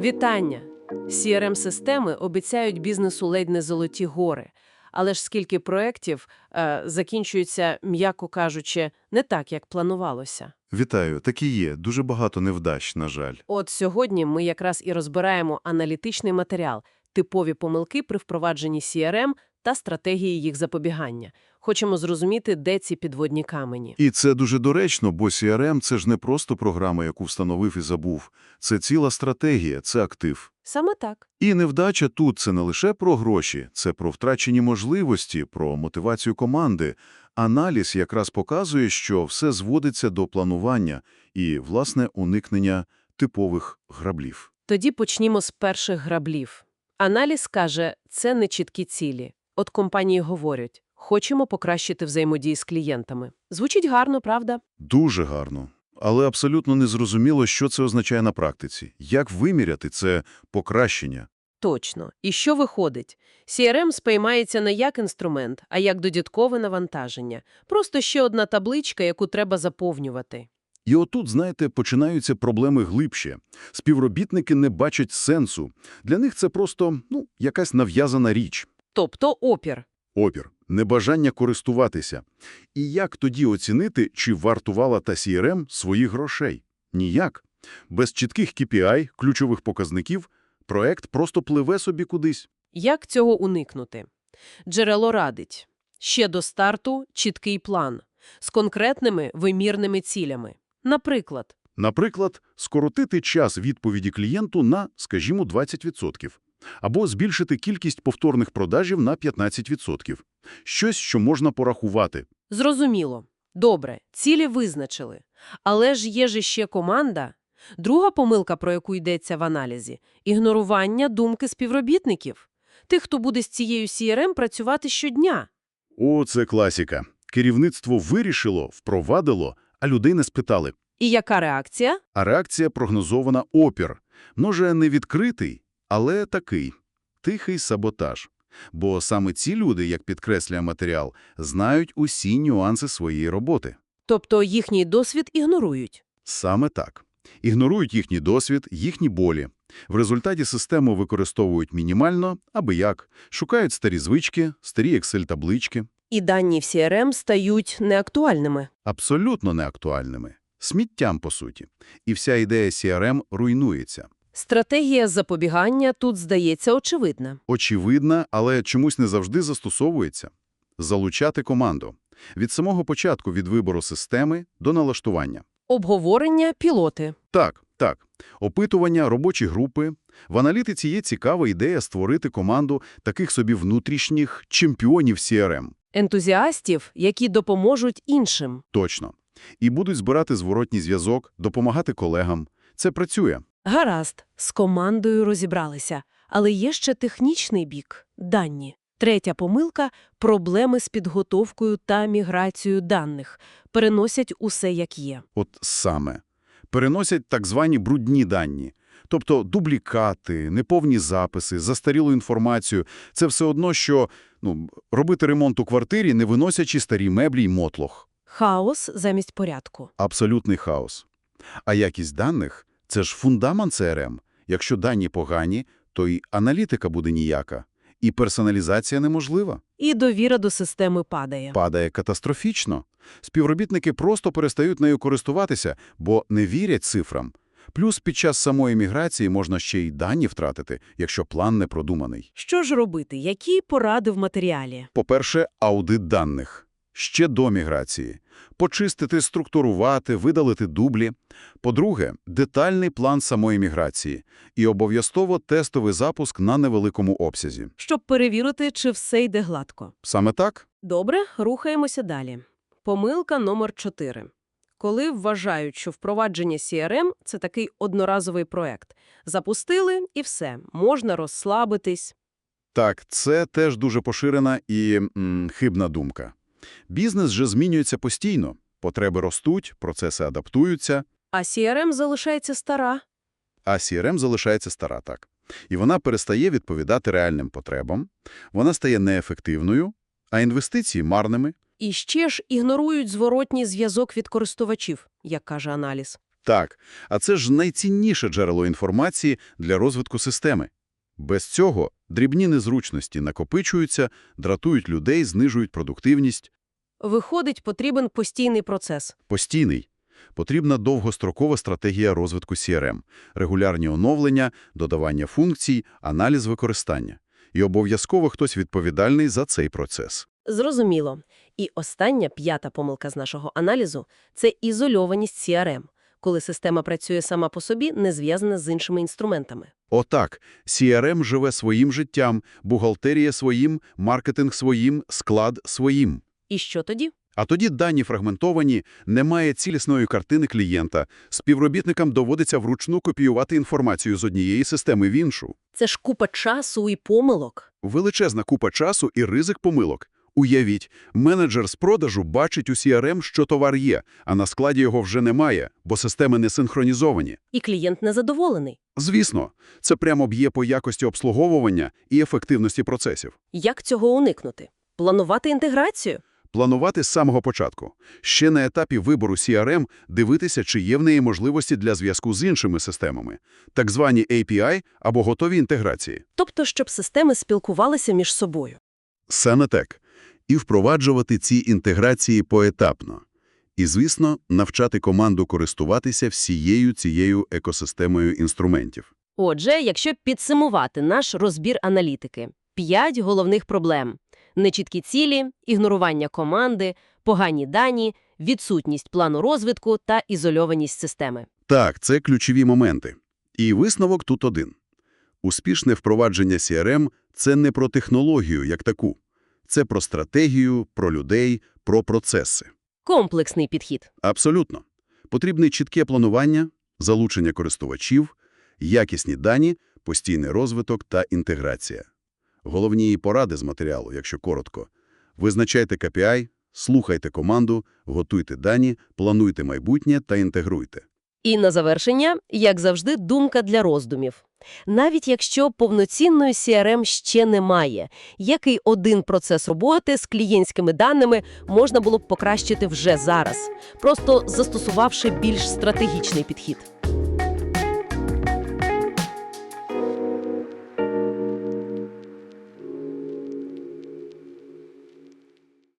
Вітання! CRM-системи обіцяють бізнесу ледь не золоті гори. Але ж скільки проєктів е, закінчуються, м'яко кажучи, не так, як планувалося. Вітаю, так і є. Дуже багато невдач, на жаль. От сьогодні ми якраз і розбираємо аналітичний матеріал, типові помилки при впровадженні CRM та стратегії їх запобігання. Хочемо зрозуміти, де ці підводні камені. І це дуже доречно, бо CRM – це ж не просто програма, яку встановив і забув. Це ціла стратегія, це актив. Саме так. І невдача тут – це не лише про гроші, це про втрачені можливості, про мотивацію команди. Аналіз якраз показує, що все зводиться до планування і, власне, уникнення типових граблів. Тоді почнімо з перших граблів. Аналіз каже, це не чіткі цілі. От компанії говорять, хочемо покращити взаємодії з клієнтами. Звучить гарно, правда? Дуже гарно. Але абсолютно незрозуміло, що це означає на практиці. Як виміряти це покращення? Точно. І що виходить? CRM сприймається не як інструмент, а як додаткове навантаження. Просто ще одна табличка, яку треба заповнювати. І отут, знаєте, починаються проблеми глибше. Співробітники не бачать сенсу. Для них це просто, ну, якась нав'язана річ. Тобто опір. Опір, небажання користуватися. І як тоді оцінити, чи вартувала та CRM своїх грошей? Ніяк. Без чітких KPI, ключових показників, проект просто пливе собі кудись. Як цього уникнути? Джерело радить. Ще до старту чіткий план. З конкретними вимірними цілями. Наприклад, Наприклад, скоротити час відповіді клієнту на, скажімо, 20%. Або збільшити кількість повторних продажів на 15%. Щось, що можна порахувати. Зрозуміло. Добре, цілі визначили. Але ж є ж ще команда. Друга помилка, про яку йдеться в аналізі – ігнорування думки співробітників. Тих, хто буде з цією CRM працювати щодня. О, це класіка. Керівництво вирішило, впровадило, а людей не спитали. І яка реакція? А реакція прогнозована опір. Може, не відкритий, але такий. Тихий саботаж. Бо саме ці люди, як підкреслює матеріал, знають усі нюанси своєї роботи. Тобто їхній досвід ігнорують. Саме так. Ігнорують їхній досвід, їхні болі. В результаті систему використовують мінімально, аби як. Шукають старі звички, старі Excel-таблички. І дані в CRM стають неактуальними. Абсолютно неактуальними. Сміттям, по суті. І вся ідея CRM руйнується. Стратегія запобігання тут здається очевидна. Очевидна, але чомусь не завжди застосовується. Залучати команду. Від самого початку від вибору системи до налаштування. Обговорення пілоти. Так, так. Опитування, робочі групи. В аналітиці є цікава ідея створити команду таких собі внутрішніх чемпіонів CRM. Ентузіастів, які допоможуть іншим. Точно. І будуть збирати зворотній зв'язок, допомагати колегам. Це працює. Гаразд, з командою розібралися. Але є ще технічний бік – дані. Третя помилка – проблеми з підготовкою та міграцією даних. Переносять усе як є. От саме. Переносять так звані брудні дані. Тобто дублікати, неповні записи, застарілу інформацію. Це все одно, що ну, робити ремонт у квартирі, не виносячи старі меблі й мотлох. Хаос замість порядку. Абсолютний хаос. А якість даних – це ж фундамент CRM. Якщо дані погані, то і аналітика буде ніяка. І персоналізація неможлива. І довіра до системи падає. Падає катастрофічно. Співробітники просто перестають нею користуватися, бо не вірять цифрам. Плюс під час самої міграції можна ще й дані втратити, якщо план не продуманий. Що ж робити? Які поради в матеріалі? По-перше, аудит даних. Ще до міграції. Почистити, структурувати, видалити дублі. По-друге, детальний план самої міграції. І обов'язково тестовий запуск на невеликому обсязі. Щоб перевірити, чи все йде гладко. Саме так? Добре, рухаємося далі. Помилка номер 4. Коли вважають, що впровадження CRM – це такий одноразовий проект. Запустили – і все, можна розслабитись. Так, це теж дуже поширена і м, хибна думка. Бізнес же змінюється постійно. Потреби ростуть, процеси адаптуються, А CRM залишається стара. а CRM залишається стара так. І вона перестає відповідати реальним потребам, вона стає неефективною, а інвестиції – марними. І ще ж ігнорують зворотній зв'язок від користувачів, як каже аналіз. Так, а це ж найцінніше джерело інформації для розвитку системи. Без цього дрібні незручності накопичуються, дратують людей, знижують продуктивність. Виходить, потрібен постійний процес. Постійний. Потрібна довгострокова стратегія розвитку CRM, регулярні оновлення, додавання функцій, аналіз використання. І обов'язково хтось відповідальний за цей процес. Зрозуміло. І остання п'ята помилка з нашого аналізу – це ізольованість CRM, коли система працює сама по собі, не зв'язана з іншими інструментами. Отак, CRM живе своїм життям, бухгалтерія своїм, маркетинг своїм, склад своїм. І що тоді? А тоді дані фрагментовані, немає цілісної картини клієнта, співробітникам доводиться вручну копіювати інформацію з однієї системи в іншу. Це ж купа часу і помилок. Величезна купа часу і ризик помилок. Уявіть, менеджер з продажу бачить у CRM, що товар є, а на складі його вже немає, бо системи не синхронізовані. І клієнт незадоволений. Звісно, це прямо б'є по якості обслуговування і ефективності процесів. Як цього уникнути? Планувати інтеграцію? Планувати з самого початку. Ще на етапі вибору CRM дивитися, чи є в неї можливості для зв'язку з іншими системами, так звані API або готові інтеграції. Тобто, щоб системи спілкувалися між собою. Саме так. І впроваджувати ці інтеграції поетапно. І, звісно, навчати команду користуватися всією цією екосистемою інструментів. Отже, якщо підсумувати наш розбір аналітики, п'ять головних проблем – нечіткі цілі, ігнорування команди, погані дані, відсутність плану розвитку та ізольованість системи. Так, це ключові моменти. І висновок тут один. Успішне впровадження CRM – це не про технологію як таку. Це про стратегію, про людей, про процеси. Комплексний підхід. Абсолютно. Потрібне чітке планування, залучення користувачів, якісні дані, постійний розвиток та інтеграція. Головні її поради з матеріалу, якщо коротко. Визначайте KPI, слухайте команду, готуйте дані, плануйте майбутнє та інтегруйте. І на завершення, як завжди, думка для роздумів. Навіть якщо повноцінної CRM ще немає, який один процес роботи з клієнтськими даними можна було б покращити вже зараз, просто застосувавши більш стратегічний підхід.